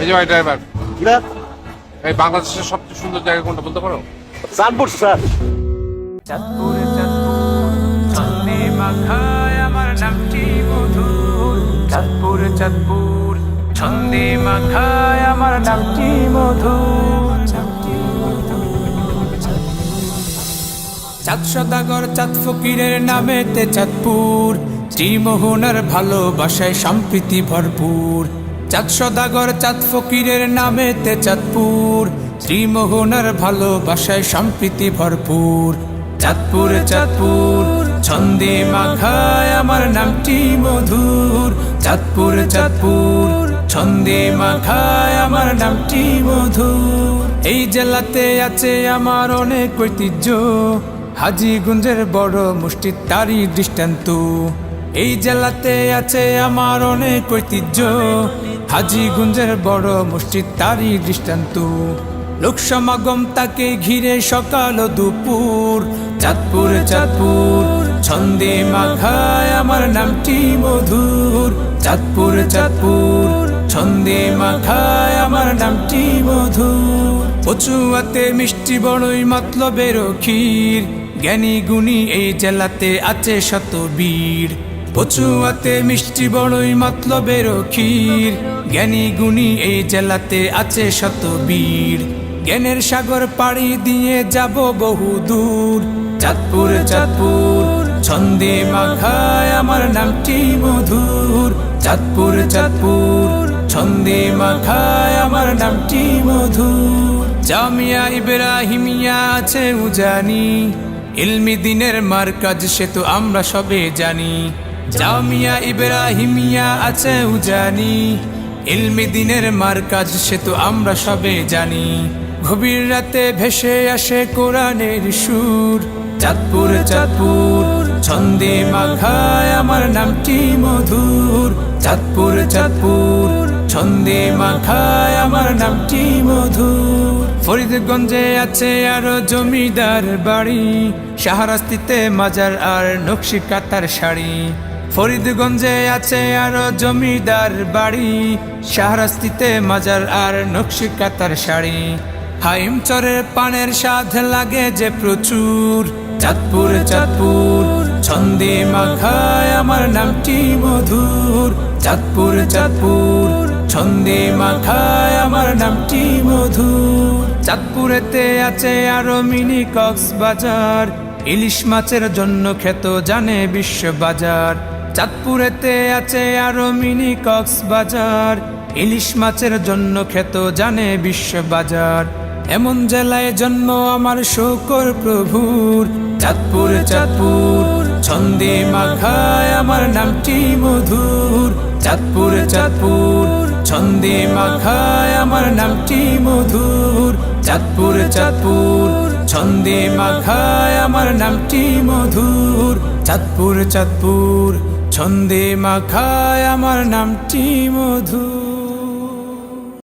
এই যে ভাই ড্রাইভার এই বাংলাদেশের সবচেয়ে সুন্দর জায়গা কোনটা বলতে পারো? চাঁদপুর স্যার। চাঁদপুরে চাঁদপুর। ছন্দে আমার নামটি মধুর চাঁদপুরে চাঁদপুর। ছন্দে মাখায় আমার নামটি মধুর চাঁদ সদাগর চাঁদ ফকিরের নামেতে চাঁদপুর। ত্রিমোহনার ভালোবাসায় সম্প্রীতি ভরপুর। চাঁদ সদাগর, চাঁদ ফকিরের নামেতে চাঁদপুর। ত্রিমোহনার ভালোবাসায় সম্প্রীতি ভরপুর। চাঁদপুর চাঁদপুর, ছন্দে মাখায় আমার নামটি মধুর। চাঁদপুর চাঁদপুর, ছন্দে মাখায় আমার নামটি মধুর। এই জেলাতে আছে আমার অনেক ঐতিহ্য। হাজিগুঞ্জের বড় মুষ্টি তারই দৃষ্টান্ত। এই জেলাতে আছে আমার অনেক ঐতিহ্য। হাজিগুঞ্জের বড় মুষ্টি তারই দৃষ্টান্ত। লোক সমাগম তাকে ঘিরে সকাল দুপুর। চাঁদপুর চাঁদপুর, ছন্দে মাখায় আমার নামটি মধুর। চাঁদপুর চাঁদপুর, ছন্দে মাখায় আমার নামটি মধুর। পচুয়াতে মিষ্টি বড়ই মতলবের ক্ষীর জ্ঞানী গুণী এই জেলাতে আছে শত বীর। পচুয়াতে মিষ্টি বড়ই মতলবের ক্ষীর। জ্ঞানী গুণী এই জেলাতে আছে শত বীর। জ্ঞানের সাগর পাড়ি দিয়ে যাব বহু দূর। চাঁদপুর চাঁদপুর, ছন্দে মাখায় আমার নামটি মধুর। চাঁদপুর চাঁদপুর, ছন্দে মাখায় আমার নামটি মধুর। জামিয়া ইব্রাহিমিয়া আছে উজানি। ইলমি দিনের মার্কাজ সে তো আমরা সবে জানি। জামিয়া ইব্রাহিমিয়া আছে উজানি। ইলমি দিনের মার্কাজ সে তো আমরা সবে জানি। গভীর রাতে ভেসে আসে কোরআনের সুর। চাঁদপুর চাঁদপুর, ছন্দে মাখায় আমার নামটি মধুর। চাঁদপুর চাঁদপুর, ছন্দে মাখায় আমার নামটি মধুর। ফরিদগঞ্জে আছে আরও জমিদার বাড়ি। শাহরাস্তিতে মাজার আর নকশি কাতার শাড়ি। ফরিদগঞ্জে আছে আরও জমিদার বাড়ি। শাহরাস্তিতে মাজার আর নকশি কাতার শাড়ি। হাইম চরের পানের স্বাদ লাগে যে প্রচুর। চাঁদপুর চাঁদপুর, ছন্দে মাখায় আমার নামটি মধুর। চাঁদপুর চাঁদপুর, ছন্দে মাখায় আমার নামটি মধুর। চাঁদপুরেতে আছে আরও মিনি কক্সবাজার। ইলিশ মাছের জন্য খ্যাত জানে বিশ্ব বাজার। চাঁদপুরেতে আছে আরও মিনি কক্সবাজার। ইলিশ মাছের জন্য খ্যাত জানে বিশ্ব বাজার এমন জেলায় জন্ম আমার শোকর প্রভুর। চাঁদপুর চাঁদপুর, ছন্দে মাখায় আমার নামটি মধুর। চাঁদপুর চাঁদপুর, ছন্দে মাখায় আমার নামটি মধুর। চাঁদপুর চাঁদপুর, ছন্দে মাখায় আমার নামটি মধুর। চাঁদপুর চাঁদপুর ছন্দে মাখায় আমার নামটি মধুর